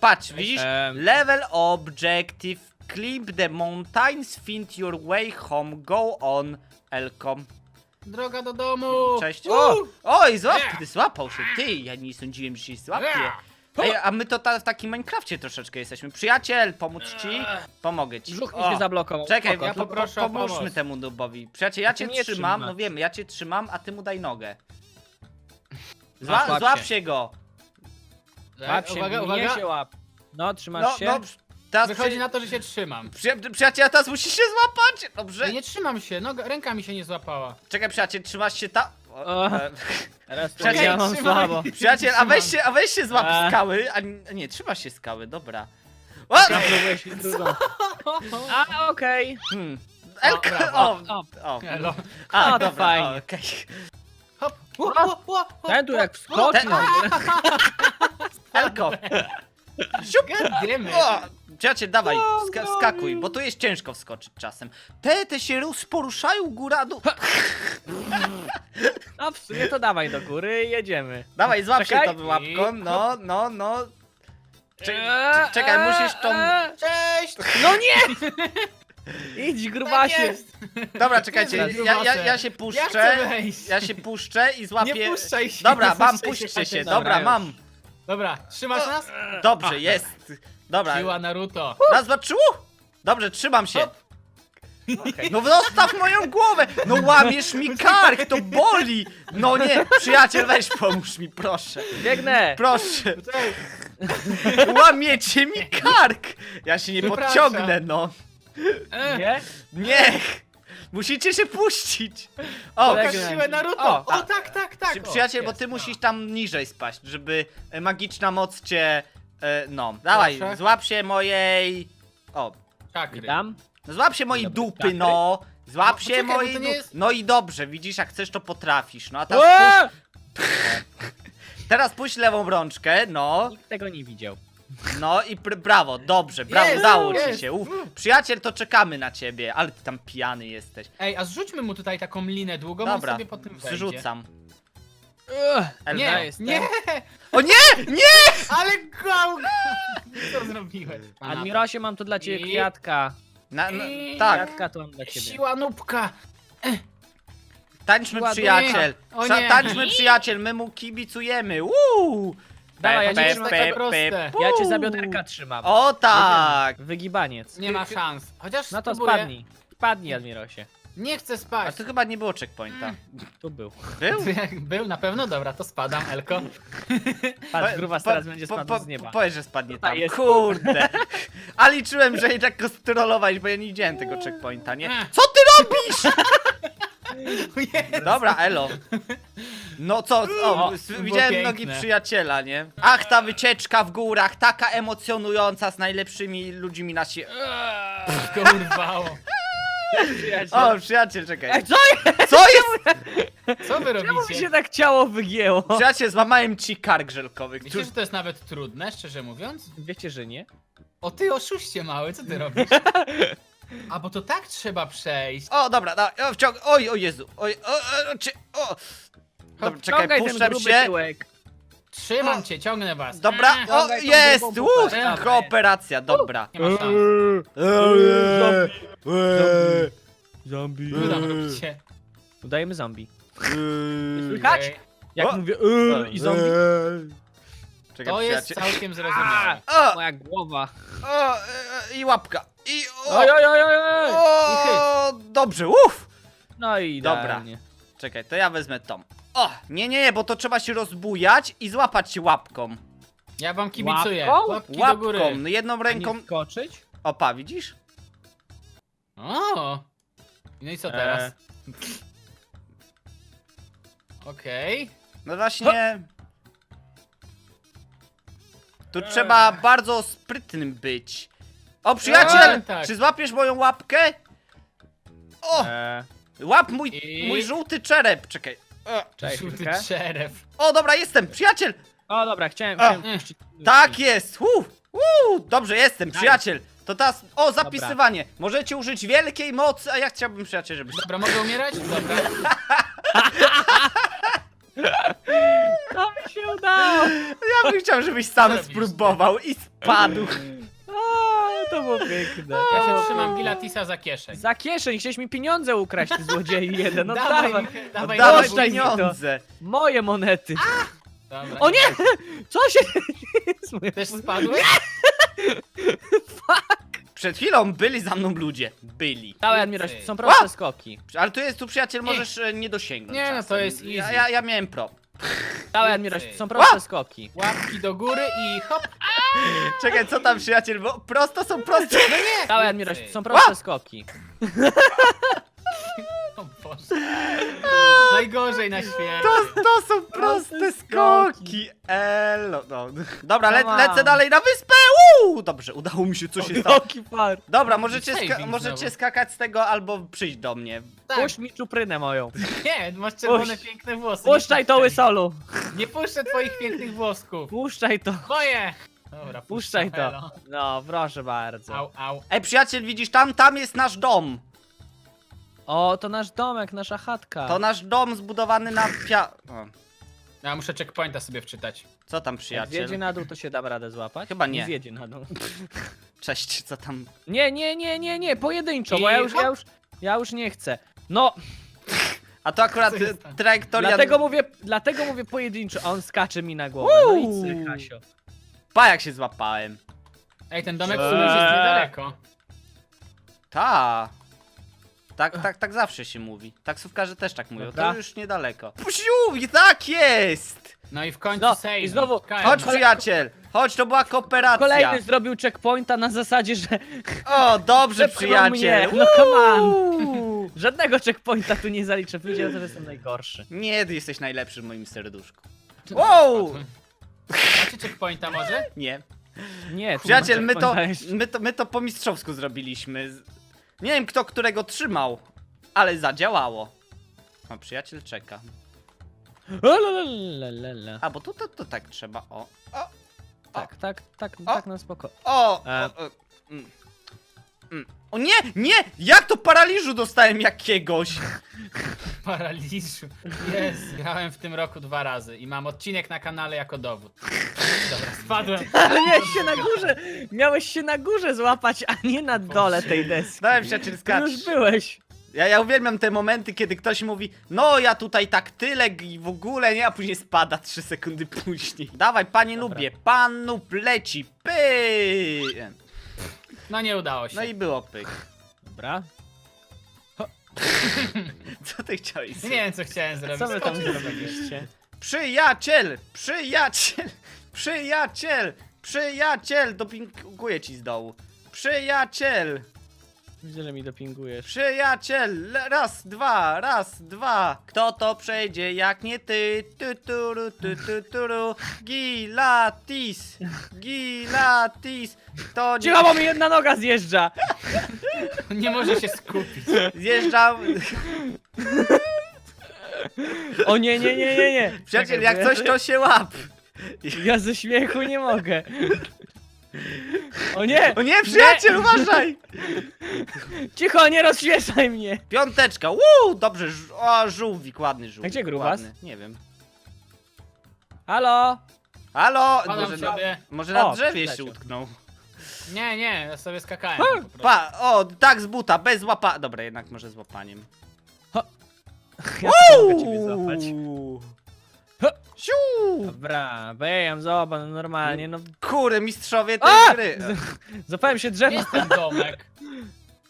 patrz, widzisz? Em. Level objective, climb the mountains, find your way home, go on, Elkom. Droga do domu! Cześć. Uuu. O! Oj, złap, Nie. ty złapał się, ty, ja nie sądziłem, że się złapie. Ej, a my to ta, w takim Minecrafcie troszeczkę jesteśmy. Przyjaciel, pomóc ci? Pomogę ci. Brzuch mi O, się zablokował. Czekaj, Spoko, ja tylko- poproszę o pomóżmy pomoc. temu dubowi. Przyjaciel, ja cię trzymam, trzyma. no wiem, ja cię trzymam, a ty mu daj nogę. Zła, złap się. się go. Łap się, uwaga, uwaga. się łap. No, trzymasz No, się? no, teraz Wychodzi przy, na to, że się trzymam. przy, przyjaciel, teraz musisz się złapać. Dobrze. Ja nie trzymam się, noga, ręka mi się nie złapała. Czekaj, przyjaciel, trzymasz się ta... O, O. e, Teraz to ja mam trzymaj. słabo. przyjaciel, a weź się, a weź się złap E. skały, a nie, nie, trzymasz się skały, dobra. O! Drugą. A, okej. Hmm. Elka, o, O. Elo. A, No to dobra, fajnie. okej. Ten tu jak wskoczy. Elko. Przyjaciel, dawaj, ska no skakuj, bo tu jest ciężko wskoczyć czasem. Te, te się rus- poruszają góra dół. No w sumie to dawaj do góry i jedziemy. Dawaj, złap się Czekaj. tą łapką, no, no, no. Cze- Eee, czekaj, eee, musisz tą... eee. Cześć! No nie! Idź Tak grubasie. jest. Dobra, czekajcie, ja, ja, ja się Ja puszczę. chcę wejść. Ja się puszczę i złapię... Nie puszczaj się. Dobra, nie mam, puszczaj puśćcie się, Dobra, dobra, już. mam. Dobra, trzymasz nas? Dobrze, jest. Dobra, Siła Naruto. raz, dwa, trzy, uh! Dobrze, trzymam się. No zostaw moją głowę! No łamiesz mi kark, to boli! No nie, przyjaciel, weź pomóż mi, proszę. Biegnę. Proszę, Ej, łamiecie mi kark! Ja się nie Przepraszam. podciągnę, no. E, Nie? Niech! Musicie się puścić! O. Pokaż siłę Naruto! O, O, tak, tak, tak! przy, o, przyjaciel, bo jest, ty no. musisz tam niżej spaść, żeby e, magiczna moc cię... E, no, dawaj, Proszę. złap się mojej... O, Czakry. Tam? no złap się mojej Dobra, dupy, czakry. no! Złap No, się poczekaj, bo mojej to nie dupy. jest- No i dobrze, widzisz, jak chcesz, to potrafisz. No a teraz Eee! puść, teraz puść lewą rączkę, no. Nikt tego nie widział. No i pr- brawo, dobrze, brawo, Jest, udało ci jest. się. Uf, przyjaciel, to czekamy na ciebie, ale ty tam pijany jesteś. Ej, a zrzućmy mu tutaj taką linę długą, on Dobra, sobie po tym wejdzie. zrzucam. Nie, jestem. Nie! O nie, nie! Ale go! Co zrobiłeś? Admirosie, mam tu dla ciebie I- kwiatka. Na, na, tak, Kwiatka tu mam dla ciebie. Siła nubka! tańczmy Ładnie. przyjaciel. O Sa- nie. Tańczmy przyjaciel, my mu kibicujemy. Uuu! Dawaj, ja cię trzymam tak proste. Ja cię za bioderka trzymam. O tak! Wygibaniec. Nie ma szans. Chociaż No to spróbuję. spadnij. Spadnij, Admirosie. Nie chcę A spać. to chyba nie było checkpointa. Tu był. Był? Był na pewno? Dobra, to spadam, Elko. Patrz, Po- gruba po- teraz będzie po- spadł po- z nieba. Powiedz, że spadnie tam. jest. Kurde. A liczyłem, że jednak go strollować, bo ja nie widziałem tego checkpointa, nie? Co ty robisz? Dobra, elo. No co, o, O, s- było widziałem piękne. nogi przyjaciela, nie? Ach, ta wycieczka w górach, taka emocjonująca z najlepszymi ludźmi na świecie. Go urwało. O, przyjaciel, czekaj. Ej, co jest? Co jest? Co wy Czemu mi robicie? się tak ciało wygięło? Przyjaciel, złamałem ci kark żelkowy. Wiecie, Któż... że to jest nawet trudne, szczerze mówiąc? Wiecie, że nie? O ty oszuście mały, co ty robisz? A bo to tak trzeba przejść. O, dobra, dobra, o, wciąg... Oj, o Jezu, oj, o, o, o, o. Dobra, czekaj, Ciągaj ten puszczę gruby się. tyłek. Trzymam O. cię, ciągnę was. Dobra, Eee, o, tą jest! grubą Uuu, butę. Dobra, kooperacja, dobra. Nie ma szans. Zombie. Wy tam robicie. Udajemy zombie. Eee, Słychać? Okej. Jak O. mówię yy, i zombie. Czekaj, To jest przyjaciel. całkiem zrozumiałe. O, Moja głowa. o, e, i łapka. I o, Oj, oj, oj, oj, oj. o, dobrze, uff. No i Dobra. idealnie. Czekaj, to ja wezmę tą. O, nie, nie, nie, bo to trzeba się rozbujać i złapać się łapką. Ja wam kibicuję. Łapką? Łapki do góry. Łapką, no jedną ręką. nie skoczyć? Opa, widzisz? O! No i co teraz? Eee. Okej. No właśnie. Tu trzeba bardzo sprytnym być. O, przyjaciel! Eee, tak. Czy złapiesz moją łapkę? O! Eee, Łap mój, I- mój żółty czerep, czekaj. O, cześć, Żółty chwilkę. czerep. o, dobra, jestem, przyjaciel! O, dobra, chciałem, A. chciałem puścić. Tak jest! Uu, uu, dobrze, jestem, przyjaciel! To teraz, o, zapisywanie. Możecie użyć wielkiej mocy, a ja chciałbym, przyjaciel, żebyś... Dobra, mogę umierać? Dobra. To mi się udało! Ja bym chciał, żebyś sam spróbował i spadł. To było piękne. Ja się trzymam. Gilatisa za kieszeń. Za kieszeń, chciałeś mi pieniądze ukraść, ty złodzieju jeden. No dawaj, dawaj. mi- dawaj, Dawaj pieniądze. Moje monety. Dobra, O nie! Co się... jest moje- Też spadłeś? Przed chwilą byli za mną ludzie. Byli. Dawaj, Admiroś, są proste skoki. Ale tu jest, tu przyjaciel, możesz e, nie dosięgnąć. Nie, no to czasem. jest Ja, easy. ja, ja miałem pro. Dawaj, Admiroś, to są proste skoki. Łapki do góry i hop. Czekaj, co tam przyjaciel, bo prosto są proste. No nie! Dawaj, Admiroś, to są proste skoki. O Boże. Najgorzej na świecie. To, to są proste Proste skoki. Elo, no. Dobra, le, Come on. lecę dalej na wyspę. Uuu, dobrze, udało mi się, co się stało. Dobra, możecie, ska możecie skakać z tego albo przyjść do mnie. Tak. Puść mi czuprynę moją. Nie, masz czerwone Puść. piękne włosy. Puszczaj to puszczaj. łysolu. Nie puszczę twoich pięknych włosków. Puszczaj to. Moje! Dobra, Puszczaj puszczam, to. elo. No, proszę bardzo. Au, au. Ej, przyjaciel, widzisz tam? Tam jest nasz dom. O, to nasz domek, nasza chatka. To nasz dom zbudowany na pia... O, Ja muszę checkpointa sobie wczytać. co tam Jak przyjaciel? zjedzie na dół, to się da radę złapać? Chyba nie. Zjedzie na dół. Cześć, co tam? Nie, nie, nie, nie, nie, pojedynczo, bo I ja już, ja już, ja już nie chcę. No, A to akurat Co jest tam? trajektoria... dlatego mówię, dlatego mówię pojedynczo, a on skacze mi na głowę. No i cyk, Hasio. Pa, jak się złapałem. Ej, ten domek w sumie już jest Eee. niedaleko. Ta. Tak, tak, tak zawsze się mówi. Taksówkarze też tak mówią. Dobra. To już niedaleko. Pusiu, i tak jest! No i w końcu No, save. i znowu- Chodź, przyjaciel! Chodź, to była kooperacja. Kolejny zrobił checkpointa na zasadzie, że O, dobrze, Zepchnął przyjaciel. mnie, no come on. Uuu. żadnego checkpointa tu nie zaliczę. Powiedział, że jestem najgorszy. Nie, ty jesteś najlepszy w moim serduszku. Wow! Macie checkpointa może? Nie. Nie, tu Przyjaciel, my to, checkpointa jeszcze. my to, my to po mistrzowsku zrobiliśmy. Z- Nie wiem, kto którego trzymał, ale zadziałało. O, przyjaciel czeka. A, bo tu to, to tak trzeba. O, o, Tak, tak, tak, O. tak na spoko. o, E. o, o, mm, mm. o nie, nie! Jak to paraliżu dostałem jakiegoś? Paraliżu. Jest, grałem w tym roku dwa razy i mam odcinek na kanale jako dowód. Dobra, spadłem. Ale miałeś się na górze, miałeś się na górze złapać, a nie na dole tej deski. Dałem przyjaciel Ty skacz. już byłeś. Ja, ja uwielbiam te momenty, kiedy ktoś mówi No ja tutaj tak tylek i w ogóle nie, a później spada 3 sekundy później Dawaj panie Dobra. nubie, pan nub leci, py. No nie udało się. No i było pyk Dobra. Co ty chciałeś Nie wiem co chciałem zrobić. Co wy tam zrobiliście? Przyjaciel, przyjaciel, przyjaciel, przyjaciel! Dopinguję ci z dołu. Przyjaciel, Widzę, że mi dopingujesz. przyjaciel! Raz, dwa, raz, dwa. Kto to przejdzie jak nie ty? Tu, turu, tu, tu, turu. Gilatis! Gilatis! To nie Cicho, bo mi jedna noga zjeżdża! Nie może się skupić. zjeżdżał O nie, nie, nie, nie, nie. Przyjaciel, Czekaj, jak bo coś to się łap Ja ze śmiechu nie mogę. O nie! O nie, przyjaciel, uważaj Cicho, nie rozśmieszaj mnie! Piąteczka, uuu, dobrze, o, żółwik, ładny żółwik. A gdzie grubas? ładny. Nie wiem. Halo? Halo, Padam może na, sobie. może na O, drzewie się przyleciał. utknął. Nie, nie, ja sobie skakałem. po prostu. Pa, o, tak z buta, bez łapa... Dobra, jednak może z łapaniem. Ja mogę ciebie złapać. Uuu. Siu! Dobra, bejam, zobacz, no normalnie, no. Kury, mistrzowie tej A! gry. Zapałem się drzewa. jest ten domek?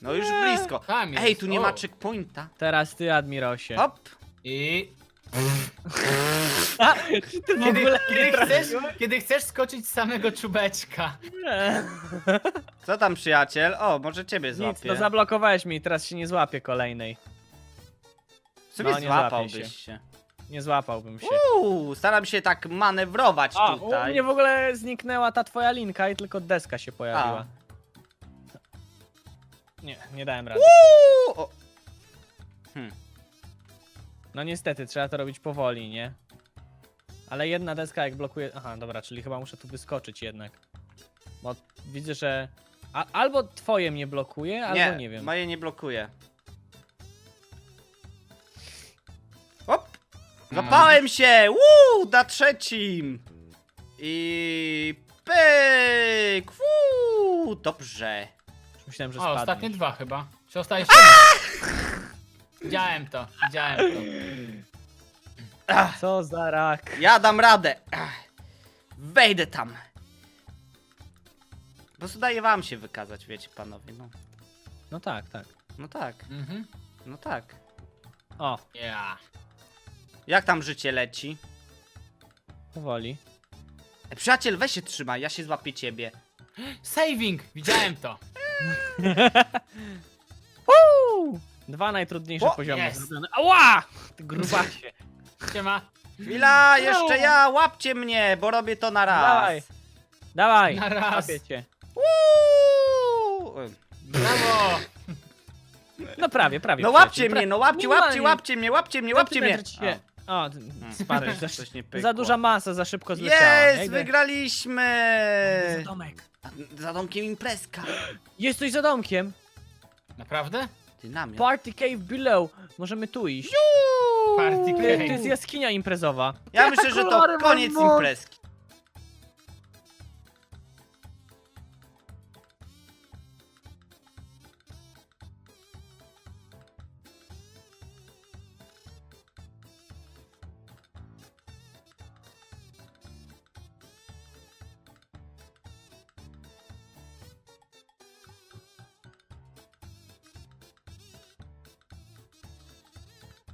No już blisko. Tam jest. Ej, tu nie o. ma checkpointa. Teraz ty, Admirosie. Hop. I A, czy ty w kiedy, ogóle kiedy, chcesz, kiedy chcesz skoczyć z samego czubeczka. Nie. Co tam, przyjaciel? O, może ciebie Nic, złapię. no zablokowałeś mnie i teraz się nie złapię kolejnej. W sumie no, nie złapię złapałbyś się. Nie złapałbym się. Uuu, staram się tak manewrować A, u tutaj. mnie w ogóle zniknęła ta twoja linka i tylko deska się pojawiła. Nie, nie dałem rady. Uuu, o, No niestety, trzeba to robić powoli, nie? Ale jedna deska jak blokuje... Aha, dobra, czyli chyba muszę tu wyskoczyć jednak. Bo widzę, że... A, albo twoje mnie blokuje, albo nie, wiem. moje nie blokuje. Złapałem się! Woo! Na trzecim! I... Pyk! Woo! Dobrze. Myślałem, że O, ostatnie dwa chyba. Czy ostatnie? Widziałem to, widziałem to. Ach, Co za rak. ja dam radę. Ach, wejdę tam. Po prostu daje wam się wykazać, wiecie panowie, no. No tak, tak. No tak, Mhm. no tak. O, Yeah. Jak tam życie leci? powoli. E, przyjaciel, weź się trzymaj, ja się złapię ciebie. Saving! Widziałem to. Uuu! Dwa najtrudniejsze O, poziomy jest. zrobione. Ała! Ty grubasie. Siema. Chwila, jeszcze ja, łapcie mnie, bo robię to na raz. Dawaj. Dawaj, Na raz. łapię cię. Uuu. Brawo! No prawie, prawie. No łapcie mnie, no łapcie, łapcie, łapcie mnie, łapcie mnie, łapcie mnie. O, ty- spadłeś. Za, Coś nie pykło. za duża masa, za szybko zleciała. Ja Jest, idę- wygraliśmy! Za domek. Za domkiem imprezka. Jest coś za domkiem. Naprawdę? Dynamiot. Party cave below. Możemy tu iść. Party To, to cave. jest jaskinia imprezowa. Ja myślę, że to kolory mam koniec moc. imprezki.